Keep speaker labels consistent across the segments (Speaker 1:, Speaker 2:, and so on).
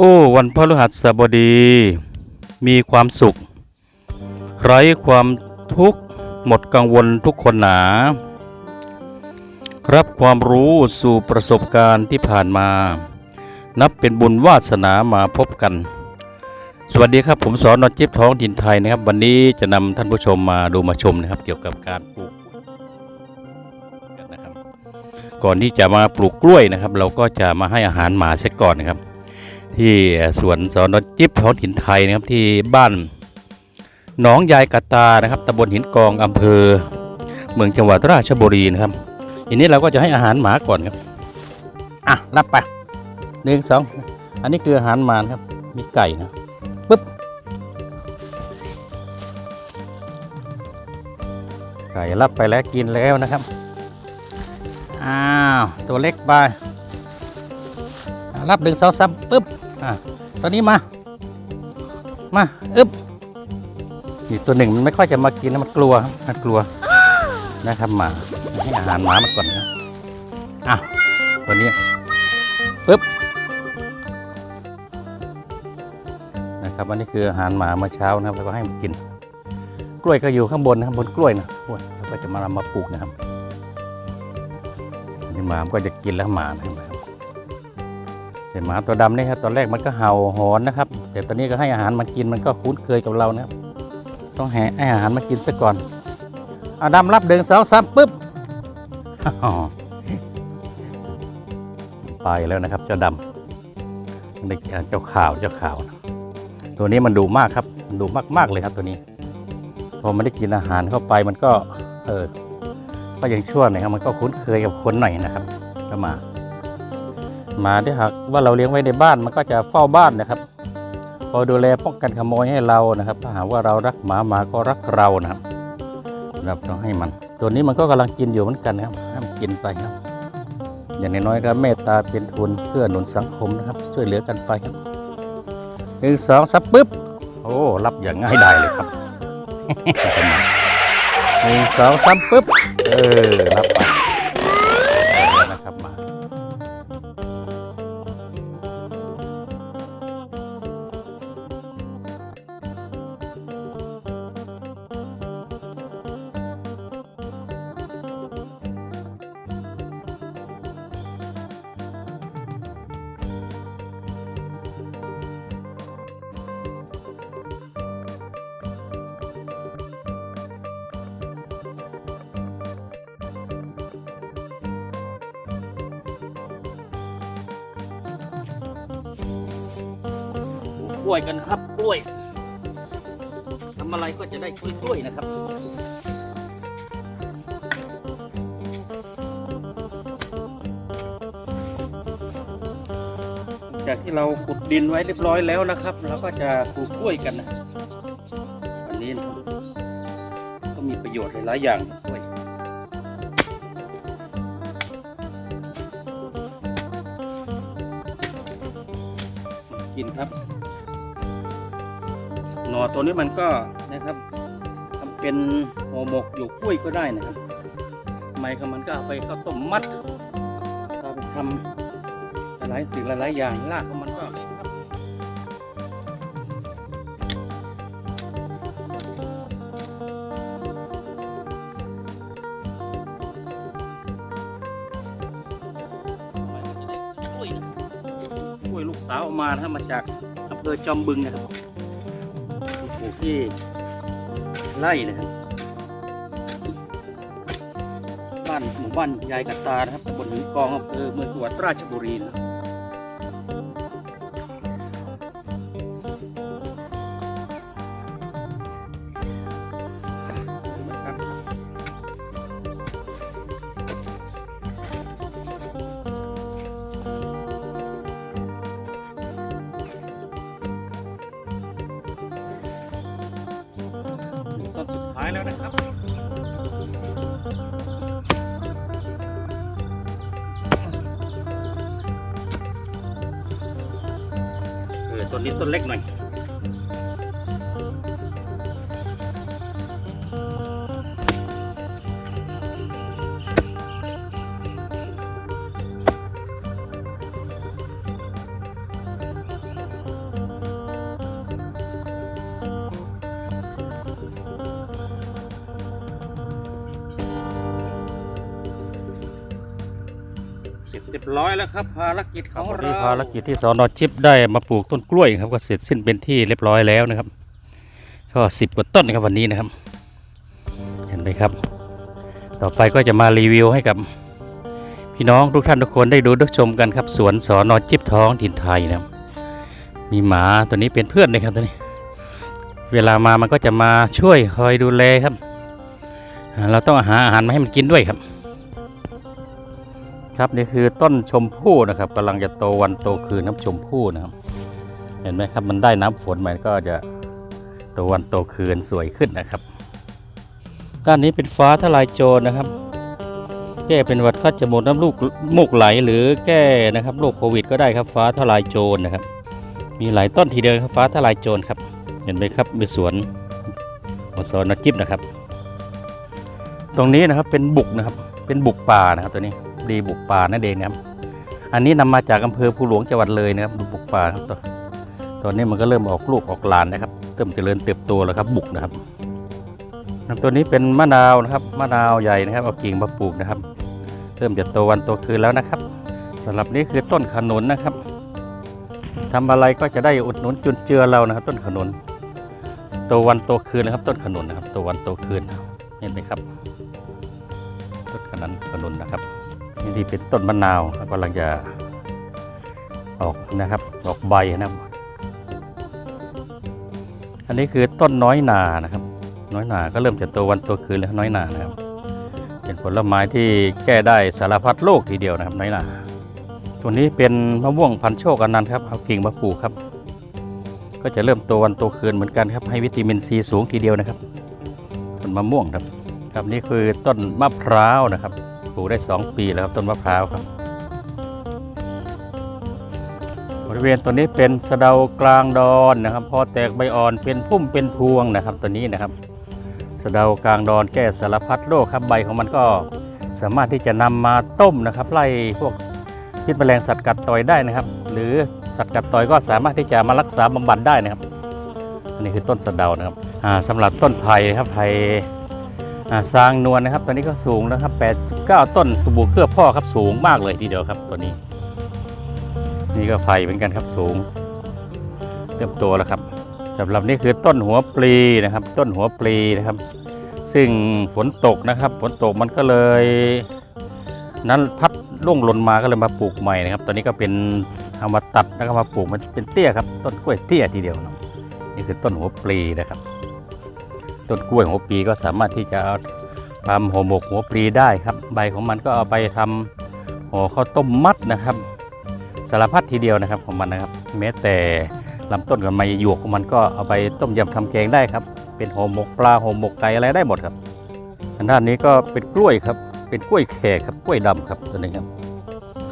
Speaker 1: โอ้ วันพฤหัสบดี มีความสุข ไร้ความทุกข์หมดกังวลทุกคนหนา รับความรู้สู่ประสบการณ์ที่ผ่านมา นับเป็นบุญวาสนามาพบกัน สวัสดีครับผมสอนนจิ๊บท้องดินไทยนะครับ วันนี้จะนำท่านผู้ชมมาดูมาชมนะครับ เกี่ยวกับการปลูกก่อนที่จะมาปลูกกล้วยนะครับ เราก็จะมาให้อาหารหมาเสียก่อนนะครับ ที่สวนสอนจิ๊บท้องถิ่นไทยนะครับที่บ้านหนองยายกะตานะครับตำบลหินกองอำเภอ เมืองจังหวัดราชบุรีนะครับทีนี้เราก็จะให้อาหารหมาก่อนครับอะรับไปหนึ่งสองอันนี้คืออาหารหมานครับ มีไก่นะปึ๊บไก่รับไปแล้วกินแล้วนะครับอ้าวตัวเล็กไปรับหนึ่งสองสามปึ๊บ อะตอนนี้มา มาอึ๊บนี่ตัวหนึ่งมันไม่ค่อยจะมากินนะมันกลัวมันกลัวนะครับหมาให้อาหารหมามาก่อนครับอะตัวนี้ปึ๊บนะครับอันนี้คืออาหารหมาเมื่อเช้านะครับแล้วก็ให้มันกิน กล้วยก็อยู่ข้างบนนะครับบนกล้วยนะกล้วยเราก็จะมาเอามาปลูกนะครับอันนี่หมามก็จะกินแล้วหมานะครับ แต่หมาตัวดำนี่ครับตอนแรกมันก็เห่าหอนนะครับ แต่ตอนนี้ก็ให้อาหารมันกินมันก็คุ้นเคยกับเรานะครับ ต้องให้ให้อาหารมันกินซะก่อนอาดำรับเดินสองสามปุ๊บไปแล้วนะครับ เจ้าดำเจ้าขาวเจ้าขาว ตัวนี้มันดุมากครับมันดุมากๆเลยครับตัวนี้ พอมันได้กินอาหารเข้าไปมันก็ เออก็ยังชั่วหน่อยครับมันก็คุ้นเคยกับคนหน่อยนะครับก็มา หมาที่หากว่าเราเลี้ยงไว้ในบ้านมันก็จะเฝ้าบ้านนะครับคอยดูแลป้องกันขโมยให้เรานะครับ ถ้าหากว่าเรารักหมาหมาก็รักเรานะครับเราต้องให้มัน ตัวนี้มันก็กำลังกินอยู่เหมือนกันนะครับให้มันกินไปครับ อย่างน้อยๆก็เมตตาเป็นทุนเพื่อหนุนสังคมนะครับ ช่วยเหลือกันไปครับหนึ่งสองสับปุ๊บโอ้รับอย่างง่ายดายเลยครับหนึ่งสองสามปุ๊บเออรับไป ล้วยกันครับกล้วยทำอะไรก็จะได้กล้วยๆนะครับจากที่เราขุดดินไว้เรียบร้อยแล้วนะครับเราก็จะปลูกกล้วยกันนะอันนี้นก็มีประโยชน์หลายอย่างกล้วยกินครับ อตัวนี้มันก็นะครับทำเป็นห่อหมกอยู่กล้วยก็ได้นะครับไม้ของมันก็เอาไปข้าวต้มมัดเอาไปทำหลายสิ่งหลายๆอย่างรากของมันก็กล้วยลูกสาวออกมานะครับมาจากอำเภอจอมบึงนะครับ ที่ไร่นะครับ บ้านหมู่บ้านยายกัตตานะครับตำบลหินกองอำเภอเมืองจังหวัดราชบุรีนะ เออต้ เล็กหน่อย
Speaker 2: เรียบร้อยแล้วครับภารกิจของ
Speaker 1: วัน
Speaker 2: เรา
Speaker 1: นี้ภารกิจที่สอนอจิบได้มาปลูกต้นกล้วยครับก็เสร็จสิ้นเป็นที่เรียบร้อยแล้วนะครับ ก็สิบกว่าต้นนะครับวันนี้นะครับ เห็นไหมครับ ต่อไปก็จะมารีวิวให้กับ พี่น้องทุกท่านทุกคนได้ดูได้ชมกันครับ สวนสอนอจิบท้องถิ่นไทยนะครับ มีหมาตัวนี้เป็นเพื่อนเลยครับตัวนี้ เวลามามันก็จะมาช่วยคอยดูแลครับอ่าเราต้องหาอาหารมาให้มันกินด้วยครับ ครับนี่คือต้นชมพู่นะครับกำลังจะโตวันโตคืนน้ำชมพู่นะครับ เห็นไหมครับมันได้น้ำฝนมันก็จะโตวันโตคืนสวยขึ้นนะครับ ด้านนี้เป็นฟ้าทลายโจรนะครับ แก้เป็นวัดคัดจมูกน้ำลูกมูกไหลหรือแก้นะครับโรคโควิด ก็ได้ครับฟ้าทลายโจรนะครับ มีหลายต้นทีเดียวครับฟ้าทลายโจรครับ เห็นไหมครับมีสวนอสอนจิบนะครับ ตรงนี้นะครับเป็นบุกนะครับเป็นบุกป่านะครับตัวนี้ ดีบุกป่านั่นเองนะครับ อันนี้นำมาจากอำเภอภูหลวงจังหวัดเลยนะครับดูบุกป่าครับตัวตอนนี้มันก็เริ่มออกลูกออกหลานนะครับเริ่มเจริญเติบโตแล้วครับ บุกนะครับตัวนี้เป็นมะนาวนะครับมะนาวใหญ่นะครับเอากิ่งมาปลูกนะครับ เริ่มจะโตวันโตคืนแล้วนะครับสำหรับนี้คือต้นขนุนนะครับทำอะไรก็จะได้อุดหนุนจุนเจือเรานะครับ ต้นขนุนโตวันโตคืนนะครับ ต้นขนุนนะครับโตวันโตคืนเห็นไหมครับต้นขนุนขนุนนะครับ นี่เป็นต้นมะนาวกำลังจะออกนะครับออกใบนะครับ อันนี้คือต้นน้อยนานะครับ น้อยนาก็เริ่มจะโตวันโตคืนแล้วน้อยนานะครับ เป็นผลไม้ที่แก้ได้สารพัดโรคทีเดียวนะครับ น้อยนาตัวนี้เป็นมะม่วงพันโชคอนันต์ครับเอากิ่งมาปลูกครับ ก็จะเริ่มโตวันโตคืนเหมือนกันครับ ให้วิตามินซีสูงทีเดียวนะครับต้นมะม่วงครับครับนี่คือต้นมะพร้าวนะครับ ลูกได้ 2 ปีแล้วครับต้นมะพร้าวครับ บริเวณตัวนี้เป็นสะเดากลางดอนนะครับ พอแตกใบอ่อนเป็นพุ่มเป็นพวงนะครับตัวนี้นะครับ สะเดากลางดอนแก้สารพัดโรคครับใบของมันก็สามารถที่จะนำมาต้มนะครับ ไล่พวกพิษแมลงสัตว์กัดต่อยได้นะครับ หรือสัตว์กัดต่อยก็สามารถที่จะมารักษาบำบัดได้นะครับอันนี้คือต้นสะเดานะครับอ่าสำหรับต้นไผ่ครับไผ่ สร้างนวลนะครับ ตอนนี้ก็สูงนะครับ 89 ต้นสบู่เครือพ่อครับสูงมากเลยทีเดียวครับตัวนี้ นี่ก็ไผ่เหมือนกันครับสูงเริ่มโตแล้วครับสำหรับนี่คือต้นหัวปลีนะครับ ต้นหัวปลีนะครับ ซึ่งฝนตกนะครับฝนตกมันก็เลย นั้นพัดล่วงหล่นมาก็เลยมาปลูกใหม่นะครับ ตอนนี้ก็เป็นเอามาตัดแล้วก็มาปลูกมันเป็นเตี้ยครับ ต้นกล้วยเตี้ยทีเดียวนะนี่คือต้นหัวปลีนะครับ ต้นกล้วยหัวปลีก็สามารถที่จะทำห่อหมกหัวปลีได้ครับ ใบของมันก็เอาไปทำห่อข้าวต้มมัดนะครับ สารพัดทีเดียวนะครับของมันนะครับ แม้แต่ลำต้นกับใบหยวกของมันก็เอาไปต้มยำทำแกงได้ครับ เป็นห่อหมกปลาห่อหมกไก่อะไรได้หมดครับทางด้านนี้ก็เป็นกล้วยครับ เป็นกล้วยแขกครับกล้วยดำครับตัวนี้ครับ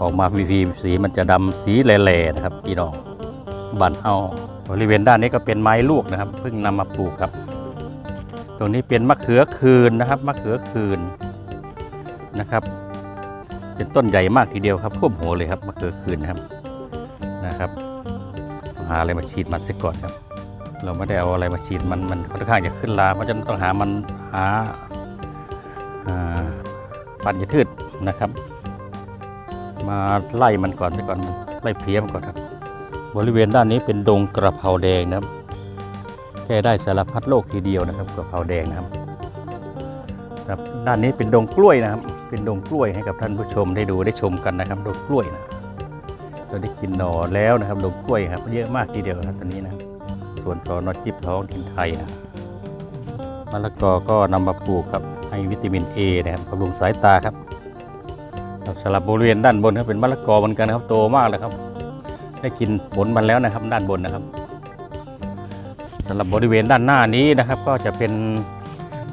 Speaker 1: ออกมาวีวีสีมันจะดำสีแหล่ๆนะครับพี่น้องบันเอาบริเวณด้านนี้ก็เป็นไม้ลวกนะครับเพิ่งนำมาปลูกครับ ตรงนี้เป็นมะเขือคืนนะครับมะเขือคืนนะครับ เป็นต้นใหญ่มากทีเดียวครับท่วมหัวเลยครับมะเขือคืนนะครับนะครับหาอะไรมาฉีดมันเสียก่อนครับ เราไม่ได้เอาอะไรมาฉีดมันมันค่อนข้างจะขึ้นลาเพราะฉะนั้นต้องหามันหาปัญญพืชนะครับ มาไล่มันก่อนไปก่อนไล่เพลี้ยมก่อนครับ บริเวณด้านนี้เป็นดงกระเพราแดงนะครับ ก้ได้สารพัดโรคทีเดียวนะครับกะเพราแดงนะครับครับด้านนี้เป็นดงกล้วยนะครับ เป็นดงกล้วยให้กับท่านผู้ชมได้ดูได้ชมกันนะครับดงกล้วยนะจะได้กินหน่อแล้วนะครับดงกล้วยครับ เยอะมากทีเดียวครับตอนนี้นะส่วนสอนอจิบท้องถิ่นไทยนะมะละกอก็นำมาปลูกครับให้วิตามิน A นะครับบำรุงสายตาครับครับสำหรับบริเวณด้านบนครับเป็นมะละกอเหมือนกันนะครับโตมากเลยครับ ได้กินผลมันแล้วนะครับ ด้านบนนะครับ สำหรับบริเวณด้านหน้านี้นะครับ ก็จะเป็น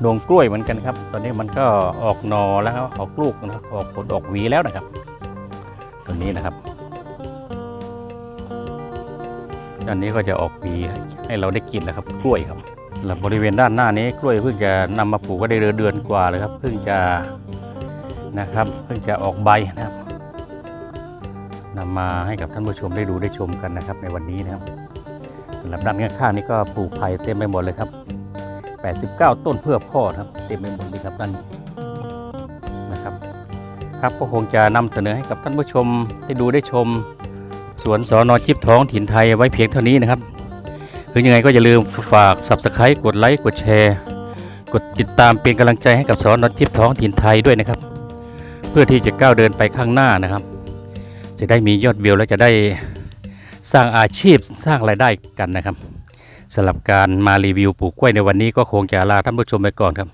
Speaker 1: ดงกล้วยเหมือนกันครับ ตอนนี้มันก็ออกหนอแล้วครับออกลูกนะครับออกผลออกหวีแล้วนะครับตัวนี้นะครับด้านนี้ก็จะออกหวีให้เราได้กินแล้วครับกล้วยครับสำหรับบริเวณด้านหน้านี้กล้วยเพิ่งจะนำมาปลูกก็ได้เดือนเดือนกว่าเลยครับ เพิ่งจะนะครับเพิ่งจะออกใบนะครับนำมาให้กับท่านผู้ชมได้ดูได้ชมกันนะครับในวันนี้นะครับ สำหรับด้านข้างๆนี่ก็ปลูกไผ่เต็มไปหมดเลยครับ 89 ต้นเพื่อพ่อครับ เต็มไปหมดเลยครับด้านนี้นะครับ ครับก็คงจะนำเสนอให้กับท่านผู้ชมได้ดูได้ชมสวนสอนอจิบท้องถิ่นไทยไว้เพียงเท่านี้นะครับคือยังไงก็อย่าลืมฝาก subscribe กดไลค์กดแชร์ กดติดตามเป็นกำลังใจให้กับสอนอจิบท้องถิ่นไทยด้วยนะครับ เพื่อที่จะก้าวเดินไปข้างหน้านะครับ จะได้มียอดวิวและจะได้ สร้างอาชีพสร้างรายได้กันนะครับสำหรับการมารีวิวปลูกกล้วยในวันนี้ก็คงจะลาท่านผู้ชมไปก่อนครับ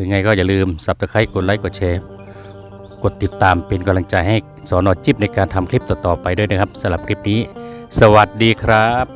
Speaker 1: ยังไงก็อย่าลืมสับตะไคร้กดไลค์กดแชร์กดติดตามเป็นกำลังใจให้สอนอจิบในการทำคลิปต่อๆไปด้วยนะครับสำหรับคลิปนี้ สวัสดีครับ